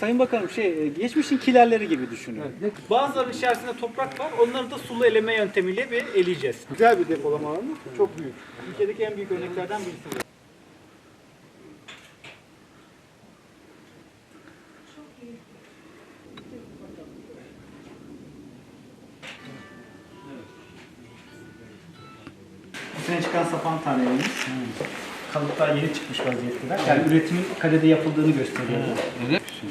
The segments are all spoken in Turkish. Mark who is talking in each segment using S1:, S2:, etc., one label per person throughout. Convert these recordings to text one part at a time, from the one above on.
S1: Sayın Bakanım şey e, geçmişin kilerleri gibi düşünün. Bazıları içerisinde toprak var. Onları da sulu eleme yöntemiyle bir eleyeceğiz. Güzel bir depolama alanı. Çok büyük. Ülkedeki en büyük örneklerden birisi. Sene çıkan sapan tanelerimiz. Kalıplar yeni çıkmış vaziyetteler. Yani üretimin kalede yapıldığını gösteriyor.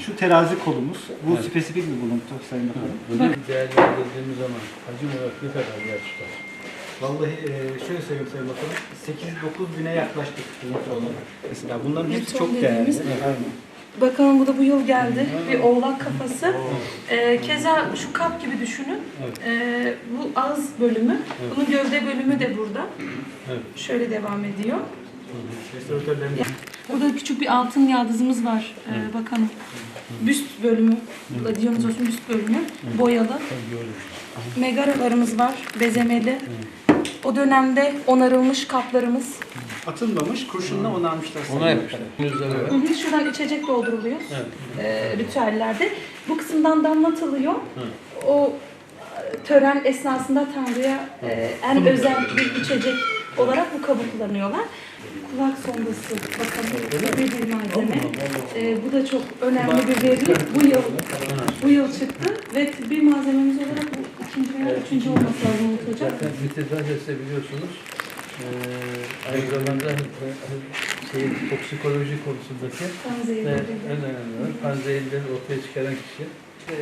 S1: Şu terazi kolumuz. Bu spesifik bir buluntu Sayın Bakanım.
S2: Değerlendirdiğimiz zaman hacim olarak ne kadar yer tutar?
S1: Vallahi e, şöyle söyleyeyim Sayın Bakanım. 8-9 bine yaklaştık buluntu olarak. Mesela bunların hepsi çok değerli. Evet.
S3: Bakalım bu da bu yıl geldi. Bir oğlak kafası. Ee, keza şu kap gibi düşünün. Ee, bu ağız bölümü. Bunun gövde bölümü de burada.
S2: Evet.
S3: Şöyle devam ediyor.
S1: Restoratörlerimiz
S3: Burada küçük bir altın yaldızımız var ee, bakalım. Büst bölümü, Dionysos'un büst bölümü boyalı. Megaralarımız var, bezemeli. O dönemde onarılmış kaplarımız.
S1: atılmamış, kurşunla onarmışlar. Sayın
S2: Ona
S1: Bakanım.
S2: yapmışlar. Yüzleri var.
S3: Hı hı, Şuradan içecek dolduruluyor ee, ritüellerde. Bu kısımdan damlatılıyor. O e, tören esnasında Tanrı'ya e, en özel bir içecek olarak bu kabı kullanıyorlar. Kulak sondası bakalım bir bir malzeme. Ee, bu da çok önemli bir veri. Bu yıl bu yıl çıktı ve bir malzememiz olarak bu ikinci veya üçüncü olması lazım unutulacak.
S2: Zaten mitizadesi biliyorsunuz. Eee aynı zamanda e, şey, toksikoloji konusundaki
S3: zehirleri.
S2: en önemli olan panzehirleri ortaya çıkaran kişi. Şey.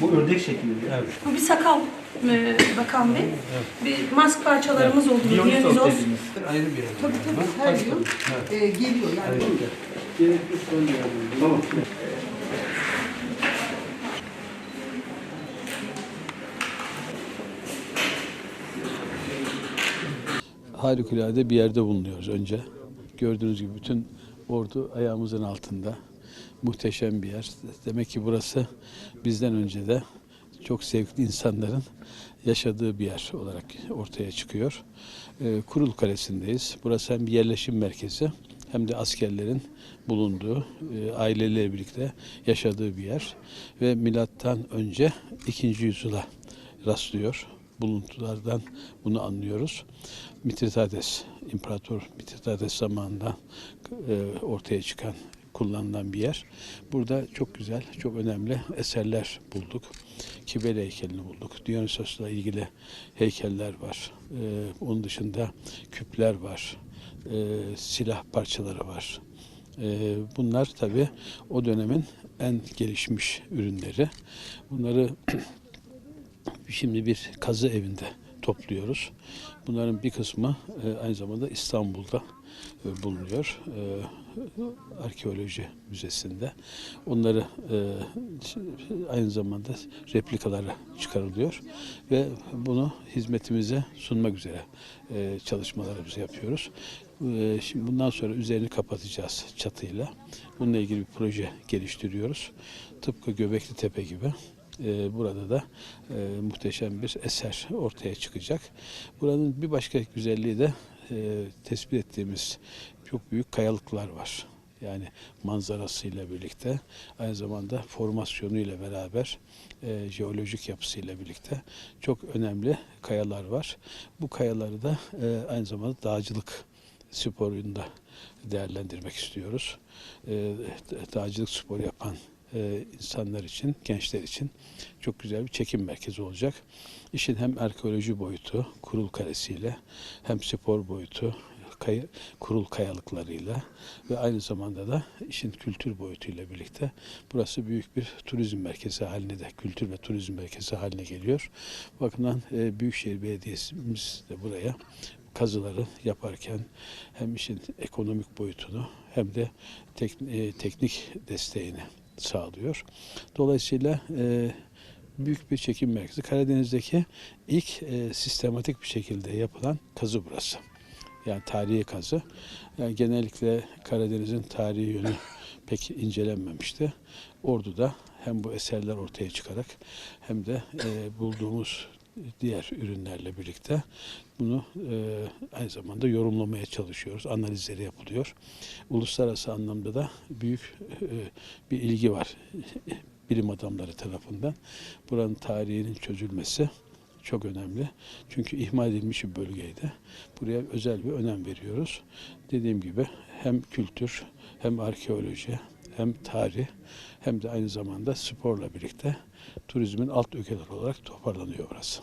S1: Bu ördek şeklinde.
S2: Evet.
S3: Bu bir sakal e, Bakan Bey. Bir mask parçalarımız oldu.
S1: Dionysos
S3: Dionysos.
S1: dediğimiz.
S2: Ayrı bir yer.
S4: Tabii tabii her yıl e, geliyor yani.
S1: Tamam.
S5: Harikulade bir yerde bulunuyoruz önce. Gördüğünüz gibi bütün ordu ayağımızın altında. Muhteşem bir yer. Demek ki burası bizden önce de çok sevgili insanların yaşadığı bir yer olarak ortaya çıkıyor. Ee, Kurul Kalesi'ndeyiz. Burası hem bir yerleşim merkezi hem de askerlerin bulunduğu, e, aileleriyle birlikte yaşadığı bir yer. Ve milattan önce 2. yüzyıla rastlıyor. Buluntulardan bunu anlıyoruz. Mitridades, İmparator Mitridades zamanında e, ortaya çıkan, kullanılan bir yer. Burada çok güzel, çok önemli eserler bulduk. Kibele heykelini bulduk. Dionysos'la ilgili heykeller var. E, onun dışında küpler var. E, silah parçaları var. E, bunlar tabii o dönemin en gelişmiş ürünleri. Bunları Şimdi bir kazı evinde topluyoruz. Bunların bir kısmı e, aynı zamanda İstanbul'da e, bulunuyor. E, Arkeoloji Müzesi'nde. Onları e, aynı zamanda replikaları çıkarılıyor ve bunu hizmetimize sunmak üzere e, çalışmalarımızı yapıyoruz. E, Şimdi bundan sonra üzerini kapatacağız çatıyla. Bununla ilgili bir proje geliştiriyoruz. Tıpkı Göbekli Tepe gibi. Ee, burada da e, muhteşem bir eser ortaya çıkacak. Buranın bir başka güzelliği de e, tespit ettiğimiz çok büyük kayalıklar var. Yani manzarasıyla birlikte aynı zamanda formasyonuyla beraber e, jeolojik yapısıyla birlikte çok önemli kayalar var. Bu kayaları da e, aynı zamanda dağcılık sporunda değerlendirmek istiyoruz. E, dağcılık sporu yapan e, insanlar için, gençler için çok güzel bir çekim merkezi olacak. İşin hem arkeoloji boyutu, kurul kalesiyle, hem spor boyutu, kay- kurul kayalıklarıyla ve aynı zamanda da işin kültür boyutuyla birlikte burası büyük bir turizm merkezi haline de, kültür ve turizm merkezi haline geliyor. Bu e, Büyükşehir Belediye'miz de buraya kazıları yaparken hem işin ekonomik boyutunu hem de tek- e, teknik desteğini sağlıyor. Dolayısıyla e, büyük bir çekim merkezi. Karadeniz'deki ilk e, sistematik bir şekilde yapılan kazı burası. Yani tarihi kazı. Yani genellikle Karadeniz'in tarihi yönü pek incelenmemişti. Ordu'da hem bu eserler ortaya çıkarak hem de e, bulduğumuz diğer ürünlerle birlikte bunu e, aynı zamanda yorumlamaya çalışıyoruz. Analizleri yapılıyor. Uluslararası anlamda da büyük e, bir ilgi var bilim adamları tarafından. Buranın tarihinin çözülmesi çok önemli. Çünkü ihmal edilmiş bir bölgeydi. Buraya özel bir önem veriyoruz. Dediğim gibi hem kültür, hem arkeoloji, hem tarih, hem de aynı zamanda sporla birlikte turizmin alt ögeleri olarak toparlanıyor burası.